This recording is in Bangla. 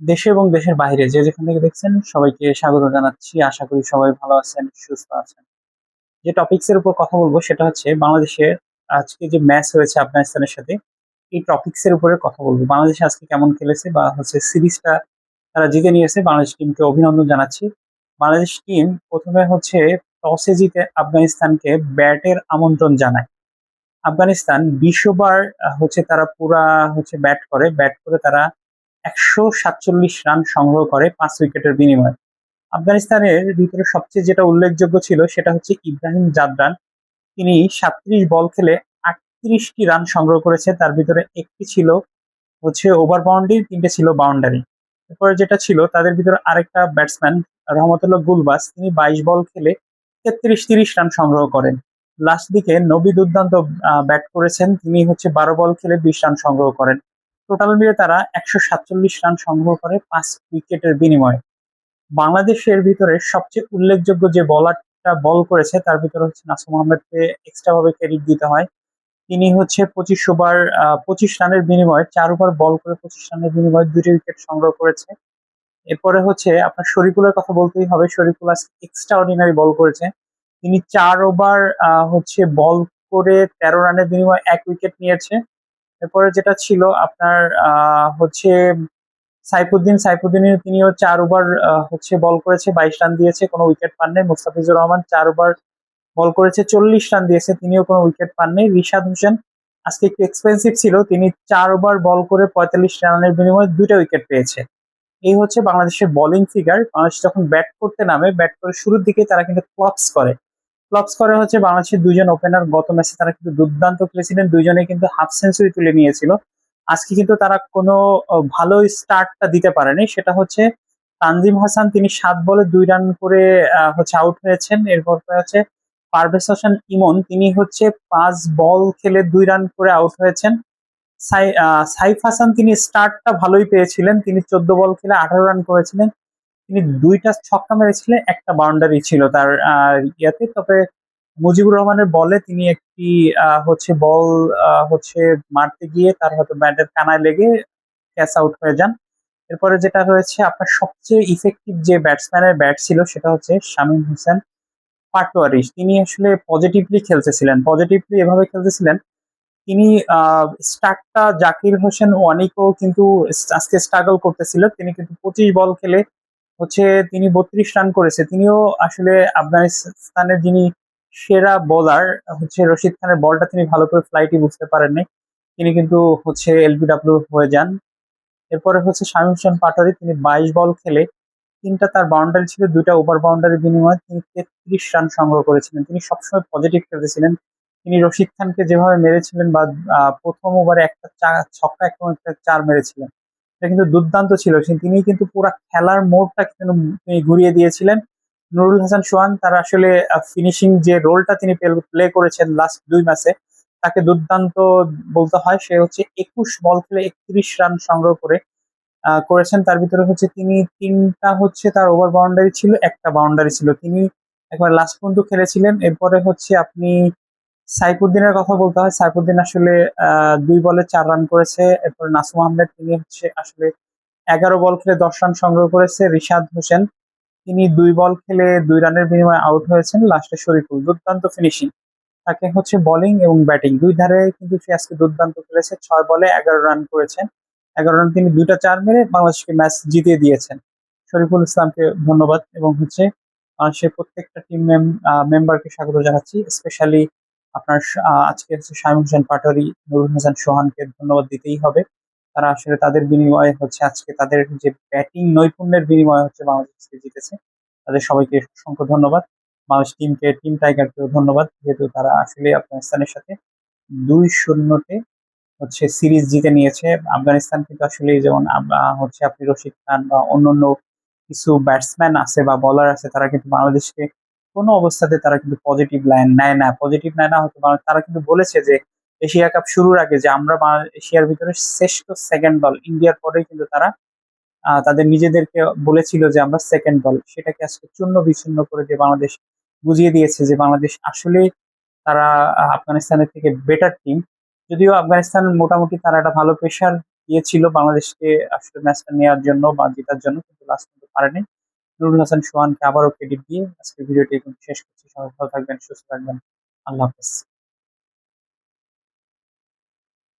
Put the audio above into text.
দেশে এবং দেশের বাইরে যে যেখান থেকে দেখছেন, সবাইকে স্বাগত জানাচ্ছি। আশা করি সবাই ভালো আছেন, সুস্থ আছেন। যে টপিকস এর উপর কথা বলব সেটা হচ্ছে বাংলাদেশের আজকে যে ম্যাচ হয়েছে আফগানিস্তানের সাথে, এই টপিকস এর উপরে কথা বলব। বাংলাদেশ আজকে কেমন খেলেছে বা হচ্ছে সিরিজটা তারা জিতে নিয়েছে, বাংলাদেশ টিমকে অভিনন্দন জানাচ্ছি। বাংলাদেশ টিম প্রথমে হচ্ছে টসে জিতে আফগানিস্তানকে ব্যাটের আমন্ত্রণ জানায়। আফগানিস্তান বিশ ওভার হচ্ছে তারা পুরা হচ্ছে ব্যাট করে ব্যাট করে তারা একশো সাতচল্লিশ রান সংগ্রহ করে পাঁচ উইকেটের বিনিময়ে। আফগানিস্তানের ভিতরে সবচেয়ে যেটা উল্লেখযোগ্য ছিল সেটা হচ্ছে ইব্রাহিম জাদরান। তিনি সাতত্রিশ বল খেলে আটত্রিশটি রান সংগ্রহ করেছে, তার ভিতরে একটি ছিল হচ্ছে ওভার বাউন্ডারি, তিনটে ছিল বাউন্ডারি। এরপরে যেটা ছিল, তাদের ভিতরে আরেকটা ব্যাটসম্যান রহমতুল্লাহ গুলবাস, তিনি বাইশ বল খেলে তেত্রিশ তিরিশ রান সংগ্রহ করেন। লাস্ট দিকে নবী দুর্দান্ত ব্যাট করেছেন, তিনি হচ্ছে বারো বল খেলে বিশ রান সংগ্রহ করেন। টোটাল মিলে তারা একশো সাতচল্লিশ রান সংগ্রহ করে পাঁচ উইকেটের বিনিময়ে। বাংলাদেশের ভিতরে সবচেয়ে উল্লেখযোগ্য যে বলারটা বল করেছে, তার ভিতরে হচ্ছে নাসুম আহমেদকে এক্সট্রা ভাবে ক্রেডিট দিতে হয়। তিনি হচ্ছে পঁচিশ ওভার পঁচিশ রানের বিনিময়ে, চার ওভার বল করে পঁচিশ রানের বিনিময়ে দুটি উইকেট সংগ্রহ করেছে। এরপরে হচ্ছে আপনার শরীফুলের কথা বলতেই হবে, শরীফুল এক্সট্রা অর্ডিনারি বল করেছে। তিনি চার ওভার হচ্ছে বল করে তেরো রানের বিনিময়ে এক উইকেট নিয়েছে। এরপরে যেটা ছিল আপনার হচ্ছে সাইফুদ্দিন, সাইফুদ্দিনের তিনিও চার ওভার হচ্ছে বল করেছে, বাইশ রান দিয়েছে, কোনো উইকেট পাননি মুস্তাফিজুর রহমান চার ওভার বল করেছে, চল্লিশ রান দিয়েছে, তিনিও কোনো উইকেট পাননি রিশাদ হোসেন আজকে একটু এক্সপেন্সিভ ছিল, তিনি চার ওভার বল করে পঁয়তাল্লিশ রানের বিনিময়ে দুইটা উইকেট পেয়েছে। এই হচ্ছে বাংলাদেশের বোলিং ফিগার বাংলাদেশ যখন ব্যাট করতে নামে ব্যাট করে শুরুর দিকে তারা কিন্তু ক্লপস করে। ক্লপস করে হচ্ছে বাংলাদেশের দুজন ওপেনার গত ম্যাচে তারা কিন্তু দুর্দান্ত খেলেছিলেন। দুজনে কিন্তু হাফ সেঞ্চুরি তুলে নিয়েছিল। আজকে কিন্তু তারা কোনো ভালো স্টার্টটা দিতে পারেনি। সেটা হচ্ছে তানজিম হাসান, তিনি সাত বলে দুই রান করে হচ্ছে আউট হয়েছেন। এরপর হচ্ছে পারভেজ হোসেন ইমন, তিনি হচ্ছে পাঁচ বল খেলে দুই রান করে আউট হয়েছেন। সাইফ হাসান, তিনি স্টার্টটা ভালোই পেয়েছিলেন। তিনি চোদ্দ বল খেলে আঠারো রান করেছিলেন। তিনি দুইটা ছক্কা মেরেছিলেন, একটা বাউন্ডারি ছিল তার ইয়াতে। তবে মুজিবুর রহমানের বলে তিনি একটি হচ্ছে বল হচ্ছে মারতে গিয়ে তার হয়তো ব্যাটের কানায় লেগে ক্যাচ আউট হয়ে যান। এরপরে যেটা হয়েছে, আপনার সবচেয়ে ইফেক্টিভ যে ব্যাটসম্যানের ব্যাট ছিল সেটা হচ্ছে শামীম হোসেন পাটোয়ারি। তিনি আসলে পজিটিভলি খেলতেছিলেন পজিটিভলি এভাবে খেলতেছিলেন, তিনি স্টার্টটা জাকির হোসেন ওয়ানিকও কিন্তু আজকে স্ট্রাগল করতেছিল। তিনি কিন্তু পঁচিশ বল খেলে হচ্ছে তিনি বত্রিশ রান করেছে। তিনিও আসলে আফগানিস্তানের যিনি সেরা বোলার হচ্ছে রশিদ খানের বলটা তিনি ভালো করে ফ্লাইটই বুঝতে পারেননি। তিনি কিন্তু হচ্ছে এলবিডাব্লিউ হয়ে যান। এরপরে হচ্ছে শামীম হোসেন পাটারি তিনি বাইশ বল খেলে তিনটা তার বাউন্ডারি ছিল, দুইটা ওভার বাউন্ডারির বিনিময়ে তিনি তেত্রিশ রান সংগ্রহ করেছিলেন। তিনি সবসময় পজিটিভ খেলতেছিলেন। তিনি রশিদ খানকে যেভাবে মেরেছিলেন বা প্রথম ওভারে একটা ছক্কা একটা চার মেরেছিলেন। এটা কিন্তু দুর্দান্ত ছিল। তিনি কিন্তু পুরো খেলার মোড়টা কিন্তু ঘুরিয়ে দিয়েছিলেন। নুরুল হাসান সোহান, তার আসলে ফিনিশিং যে রোলটা তিনি প্লে করেছেন লাস্ট দুই ম্যাচে তাকে দুর্দান্ত বলতে হয়। সে হচ্ছে একুশ বল খেলে একত্রিশ রান সংগ্রহ করে করেছেন। তার ভিতরে হচ্ছে তিনি তিনটা হচ্ছে তার ওভার বাউন্ডারি ছিল, একটা বাউন্ডারি ছিল। তিনি একবার লাস্ট পর্যন্ত খেলেছিলেন। এরপরে হচ্ছে আপনি সাইফুদ্দিনের কথা বলতে হয়। সাইফুদ্দিন আসলে দুই বলে চার রান করেছে। এরপর নাসুম আহমেদ, তিনি হচ্ছে আসলে এগারো বল খেলে দশ রান সংগ্রহ করেছে। রিশাদ হোসেন, তিনি দুই বল খেলে দুই রানের বিনিময়ে আউট হয়েছেন। লাস্টে শরীফুল, দুর্দান্ত ফিনিশিং। তাকে হচ্ছে বোলিং এবং ব্যাটিং দুই ধারে কিন্তু সে আজকে দুর্দান্ত খেলেছে। ছয় বলে এগারো রান করেছেন। এগারো রান তিনি দুইটা চার মেরে বাংলাদেশকে ম্যাচ জিতিয়ে দিয়েছেন। শরীফুল ইসলামকে ধন্যবাদ এবং হচ্ছে সে প্রত্যেকটা টিম মেম্বারকে স্বাগত জানাচ্ছি। স্পেশালি আপনার আজকে শাহিম হোসেন পাটোয়ারি, নুরুল হাসান সোহানকে ধন্যবাদ দিতেই হবে। তারা আসলে তাদের বিনিময়ে হচ্ছে আজকে তাদের যে ব্যাটিং নৈপুণ্যের বিনিময়ে হচ্ছে বাংলাদেশকে জিতেছে। তাদের সবাইকে অসংখ্য ধন্যবাদ। বাংলাদেশ টিমকে, টিম টাইগারকেও ধন্যবাদ, যেহেতু তারা আসলে আফগানিস্তানের সাথে দুই শূন্যতে হচ্ছে সিরিজ জিতে নিয়েছে। আফগানিস্তান কিন্তু আসলে যেমন হচ্ছে আপনি রশিদ খান বা অন্যান্য কিছু ব্যাটসম্যান আছে বা বলার আছে, তারা কিন্তু বাংলাদেশকে কোনো অবস্থাতে তারা কিন্তু পজিটিভ লাইন নেয় না। পজিটিভ নেয় না হয়তো তারা কিন্তু বলেছে যে এশিয়া কাপ শুরুর আগে যে আমরা এশিয়ার ভিতরে শ্রেষ্ঠ সেকেন্ড দল, ইন্ডিয়ার পরেই কিন্তু তারা তাদের নিজেদেরকে বলেছিল যে আমরা সেকেন্ড দল। সেটাকে আজকে চূর্ণ বিচ্ছিন্ন করে দিয়ে বাংলাদেশ বুঝিয়ে দিয়েছে যে বাংলাদেশ আসলে তারা আফগানিস্তানের থেকে বেটার টিম যদিও আফগানিস্তান মোটামুটি তারা একটা ভালো প্রেশার গিয়েছিল বাংলাদেশকে আসলে ম্যাচটা নেওয়ার জন্য বা জেতার জন্য, কিন্তু লাস্ট পর্যন্ত পারেনি। নুরুল হাসান সোহানকে আবারও ক্রেডিট দিয়ে আজকের ভিডিওটি শেষ করছি। সবাই ভালো থাকবেন, সুস্থ থাকবেন। আল্লাহ হাফেজ।